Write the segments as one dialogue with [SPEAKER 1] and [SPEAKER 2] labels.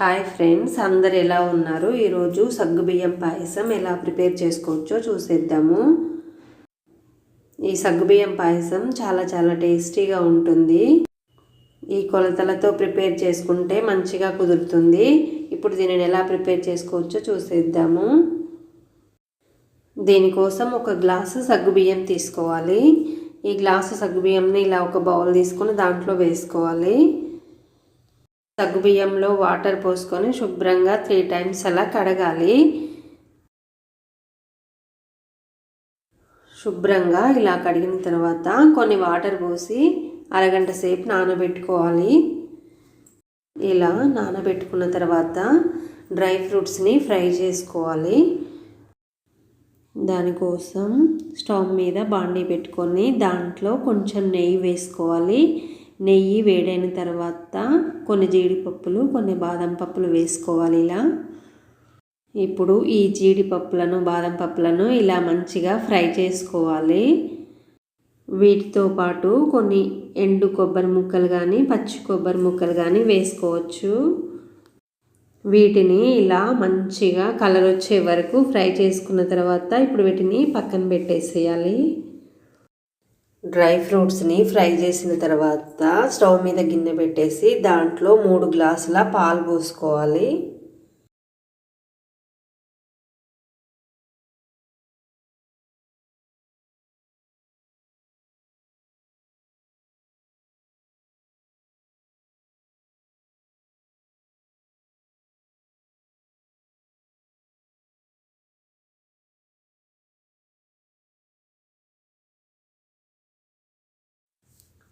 [SPEAKER 1] Hi friends అందరు ఎలా ఉన్నారు? ఈరోజు సగ్గుబియ్యం పాయసం ఎలా ప్రిపేర్ చేసుకోవచ్చో చూసేద్దాము. ఈ సగ్గుబియ్యం పాయసం చాలా చాలా టేస్టీగా ఉంటుంది. ఈ కొలతలతో ప్రిపేర్ చేసుకుంటే మంచిగా కుదురుతుంది. ఇప్పుడు దీనిని ఎలా ప్రిపేర్ చేసుకోవచ్చో చూసేద్దాము. దీనికోసం ఒక గ్లాసు సగ్గుబియ్యం తీసుకోవాలి. ఈ గ్లాసు సగ్గుబియ్యంని ఇలా ఒక బౌల్ తీసుకొని దాంట్లో వేసుకోవాలి. సగ్గుబియ్యంలో వాటర్ పోసుకొని శుభ్రంగా త్రీ టైమ్స్ అలా కడగాలి. శుభ్రంగా ఇలా కడిగిన తర్వాత కొన్ని వాటర్ పోసి అరగంట సేపు నానబెట్టుకోవాలి. ఇలా నానబెట్టుకున్న తర్వాత డ్రై ఫ్రూట్స్ని ఫ్రై చేసుకోవాలి. దానికోసం స్టవ్ మీద బాండీ పెట్టుకొని దాంట్లో కొంచెం నెయ్యి వేసుకోవాలి. నెయ్యి వేడైన తర్వాత కొన్ని జీడిపప్పులు కొన్ని బాదం పప్పులు వేసుకోవాలి ఇలా. ఇప్పుడు ఈ జీడిపప్పులను బాదం పప్పులను ఇలా మంచిగా ఫ్రై చేసుకోవాలి. వీటితో పాటు కొన్ని ఎండు కొబ్బరి ముక్కలు కానీ పచ్చి కొబ్బరి ముక్కలు కానీ వేసుకోవచ్చు. వీటిని ఇలా మంచిగా కలర్ వచ్చే వరకు ఫ్రై చేసుకున్న తర్వాత ఇప్పుడు వీటిని పక్కన పెట్టేసేయాలి. డ్రై ఫ్రూట్స్ని ఫ్రై చేసిన తర్వాత స్టవ్ మీద గిన్నె పెట్టేసి దాంట్లో మూడు గ్లాసుల పాలు పోసుకోవాలి.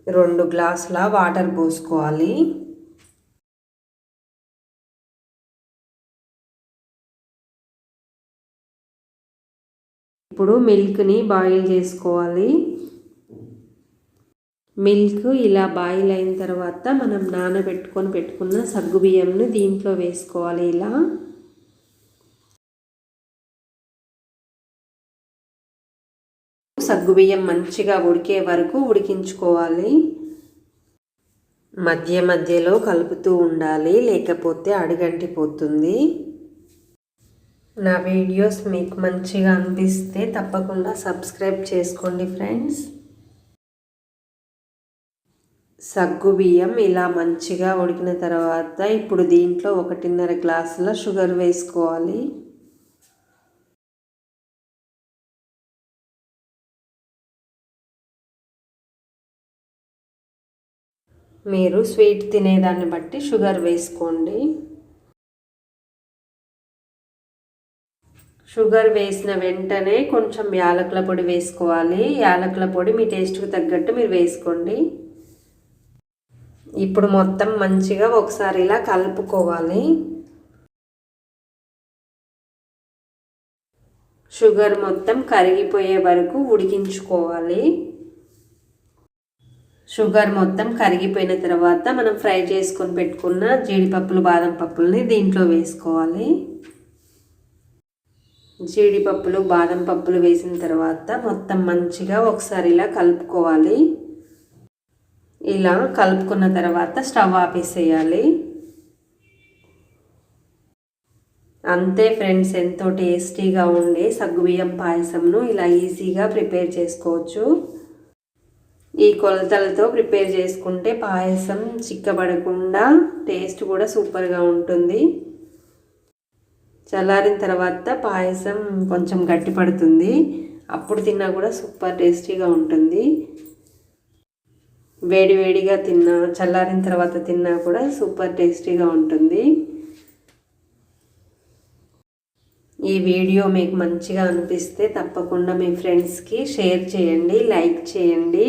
[SPEAKER 1] రెండు గ్లాసుల వాటర్ పోసుకోవాలి. ఇప్పుడు మిల్క్ని బాయిల్ చేసుకోవాలి. మిల్క్ ఇలా బాయిల్ అయిన తర్వాత మనం నానబెట్టుకొని పెట్టుకున్న సగ్గుబియ్యంను దీంట్లో వేసుకోవాలి ఇలా. సగ్గుబియ్యం మంచిగా ఉడికే వరకు ఉడికించుకోవాలి. మధ్య మధ్యలో కలుపుతూ ఉండాలి లేకపోతే అడుగంటిపోతుంది. నా వీడియోస్ మీకు మంచిగా అనిపిస్తే తప్పకుండా సబ్స్క్రైబ్ చేసుకోండి ఫ్రెండ్స్. సగ్గు బియ్యం ఇలా మంచిగా ఉడికిన తర్వాత ఇప్పుడు దీంట్లో ఒకటిన్నర గ్లాసుల షుగర్ వేసుకోవాలి. మీరు స్వీట్ తినేదాన్ని బట్టి షుగర్ వేసుకోండి. షుగర్ వేసిన వెంటనే కొంచెం యాలకుల పొడి వేసుకోవాలి. యాలకుల పొడి మీ టేస్ట్కి తగ్గట్టు మీరు వేసుకోండి. ఇప్పుడు మొత్తం మంచిగా ఒకసారి ఇలా కలుపుకోవాలి. షుగర్ మొత్తం కరిగిపోయే వరకు ఉడికించుకోవాలి. షుగర్ మొత్తం కరిగిపోయిన తర్వాత మనం ఫ్రై చేసుకొని పెట్టుకున్న జీడిపప్పులు బాదం పప్పుల్ని దీంట్లో వేసుకోవాలి. జీడిపప్పులు బాదం పప్పులు వేసిన తర్వాత మొత్తం మంచిగా ఒకసారి ఇలా కలుపుకోవాలి. ఇలా కలుపుకున్న తర్వాత స్టవ్ ఆపేసేయాలి. అంతే ఫ్రెండ్స్ ఎంతో టేస్టీగా ఉండే సగ్గుబియ్యం పాయసంను ఇలా ఈజీగా ప్రిపేర్ చేసుకోవచ్చు. ఈ కొలతలతో ప్రిపేర్ చేసుకుంటే పాయసం చిక్కబడకుండా టేస్ట్ కూడా సూపర్గా ఉంటుంది. చల్లారిన తర్వాత పాయసం కొంచెం గట్టి పడుతుంది. అప్పుడు తిన్నా కూడా సూపర్ టేస్టీగా ఉంటుంది. వేడి వేడిగా తిన్నా చల్లారిన తర్వాత తిన్నా కూడా సూపర్ టేస్టీగా ఉంటుంది. ఈ వీడియో మీకు మంచిగా అనిపిస్తే తప్పకుండా మీ ఫ్రెండ్స్కి షేర్ చేయండి లైక్ చేయండి.